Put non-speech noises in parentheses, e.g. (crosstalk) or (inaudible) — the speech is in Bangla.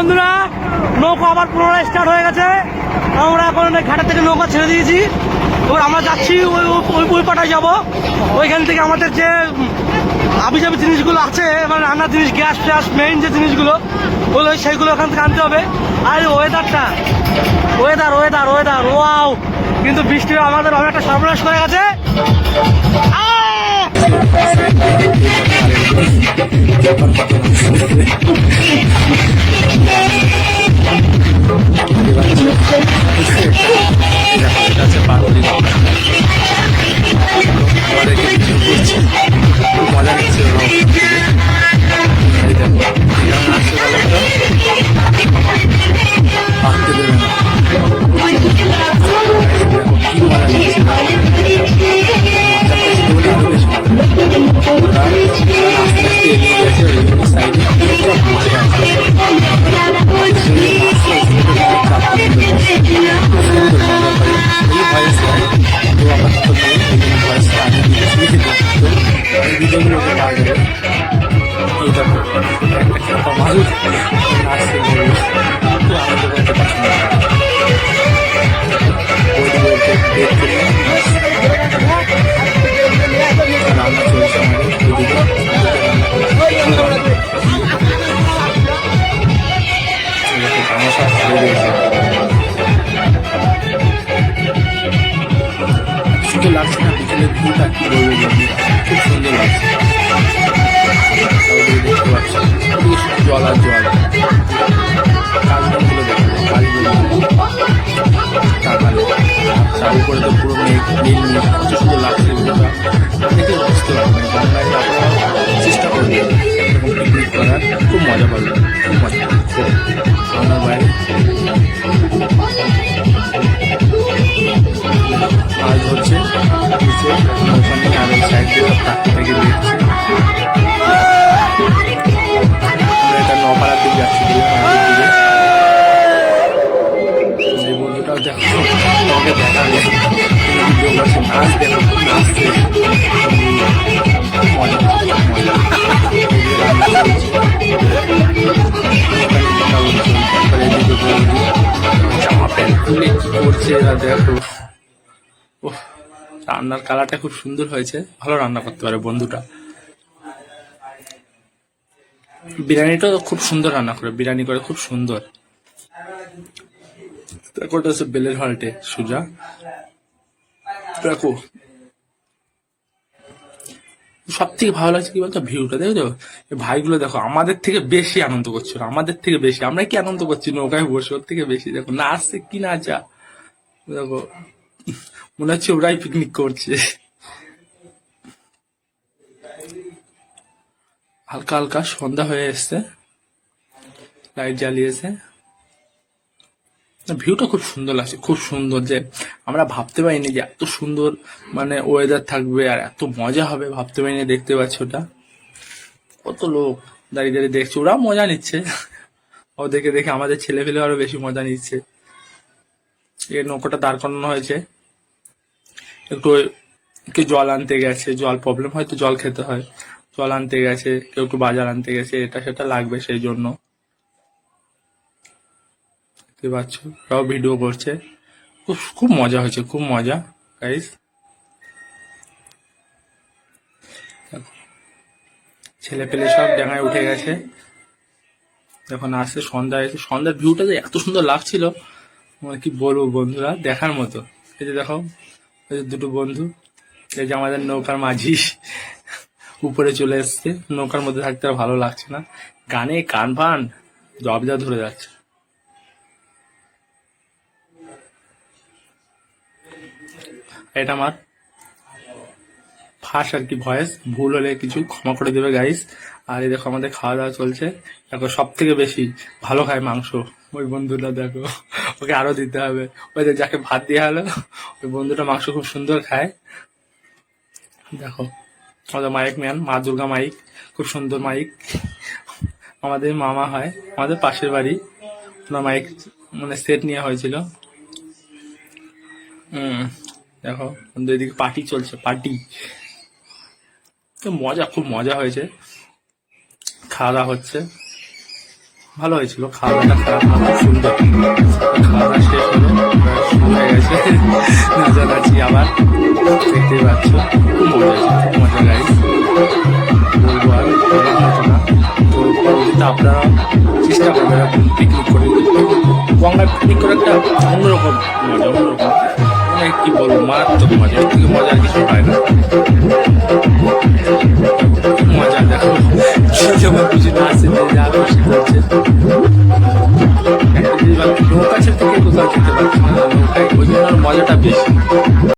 বন্ধুরা, নৌকা আবার পুনরায় স্টার্ট হয়ে গেছে। আমরা এখন ঘাটের থেকে নৌকা ছেড়ে দিয়েছি। এবার আমরা যাচ্ছি ওই ওই ওই পাটায় যাব। ওইখান থেকে আমাদের যে আবি যাবি জিনিসগুলো আছে মানে রান্নার জিনিস, গ্যাস ট্যাস মেইন যে জিনিসগুলো, ওগুলো সেইগুলো ওখান থেকে আনতে হবে। আর ওয়েদারটা ওয়েদার ওয়েদার ওয়েদার ওয়াও কিন্তু বৃষ্টি আমাদের অনেকটা সর্বনাশ করে গেছে। আহ! এই খুব সুন্দর লাগছে দেখতে পাচ্ছি জল আর জল কাজগুলো দেখো কত সুন্দর লাগছে আপনারা চেষ্টা করবেন খুব মজা পাবেন খুব মজা আমার বাইরে করছে দেখো ওহ রান্নার কালারটা খুব সুন্দর হয়েছে। ভালো রান্না করতে পারে বন্ধুটা। বিরিয়ানিটাও খুব সুন্দর রান্না করে, বিরিয়ানি করে খুব সুন্দর। হচ্ছে বেলের হল্টে, সুজা। দেখো সব থেকে ভালো লাগছে কি বলতো? ভিউটা দেখো ভাইগুলো দেখো, আমাদের থেকে বেশি আনন্দ করছিল, আমাদের থেকে বেশি। আমরা কি আনন্দ করছি নৌকায় বসে? ওর থেকে বেশি দেখো, নাচছে কি নাচা? দেখো, মনে হচ্ছে ওরাই পিকনিক করছে। হালকা হালকা সন্ধ্যা হয়ে এসছে লাইট জ্বালিয়েছে। ভিউটা খুব সুন্দর লাগছে, খুব সুন্দর যে আমরা ভাবতে পারিনি যে এত সুন্দর মানে ওয়েদার থাকবে আর এত মজা হবে, ভাবতে পারিনি, দেখতে পাচ্ছি ওটা। কত লোক দাঁড়িয়ে দাঁড়িয়ে দেখছে ওরা মজা নিচ্ছে। ও দেখে দেখে আমাদের ছেলে ফেলে আরও বেশি মজা নিচ্ছে। এই নৌকাটা দাঁড় করানো হয়েছে, একটু কেউ জল আনতে গেছে, জল প্রবলেম হয়তো জল খেতে হয়। জল আনতে গেছে, কেউ একটু বাজার আনতে গেছে, এটা সেটা লাগবে সেই জন্য। দেখতে পাচ্ছ ওরাও ভিডিও করছে। খুব খুব মজা হয়েছে, খুব মজা গাইস ছেলে পেলে সব ডাঙায় উঠে গেছে। যখন আসছে সন্ধ্যা এসে সন্ধ্যার ভিউটা যে এত সুন্দর লাগছিল। মানে কি বলব বন্ধুরা, দেখার মতো। এই যে দেখো, এই যে দুটো বন্ধু, এই যে আমাদের নৌকার মাঝি (laughs) উপরে চলে এসছে। নৌকার মধ্যে থাকতে আর ভালো লাগছে না। গানে কান ফান জবজা ধরে যাচ্ছে। এটা আমার ফাঁস আর কি ভয়েস। ভুল হলে কিছু ক্ষমা করে দেবে গাইস আর এই দেখো আমাদের খাওয়া দাওয়া চলছে। দেখো সব থেকে বেশি ভালো খায় মাংস। ওই বন্ধুটা দেখো, ওকে আরও দিতে হবে। ওই যে যাকে ভাত দেওয়া হলো, ওই বন্ধুটা মাংস খুব সুন্দর খায়। দেখো, আমাদের মাইক ম্যান, মা দুর্গা মাইক, খুব সুন্দর মাইক। আমাদের মামা হয়, আমাদের পাশের বাড়ি। ওনার মাইক মানে সেট নেওয়া হয়েছিল। দেখো এদিকে পার্টি চলছে পার্টি তো মজা, খুব মজা হয়েছে। খাওয়া দাওয়া হচ্ছে। ভালো হয়েছিল খাওয়া দাওয়াটা খারাপ না সুন্দর। খাওয়া দাওয়া শেষ হলো হয়ে গেছে। আবার দেখতেই পাচ্ছ, খুব মজা খুব গাড়ি বলব আর তো পরবর্তীতে আপনারা চেষ্টা করবেন পিকনিক করে। গঙ্গায় পিকনিক করে একটা অন্যরকম মজা, অন্যরকম। মানে কি বলব, মারাত্মক মজা, এর থেকে মজা কিছু হয় না।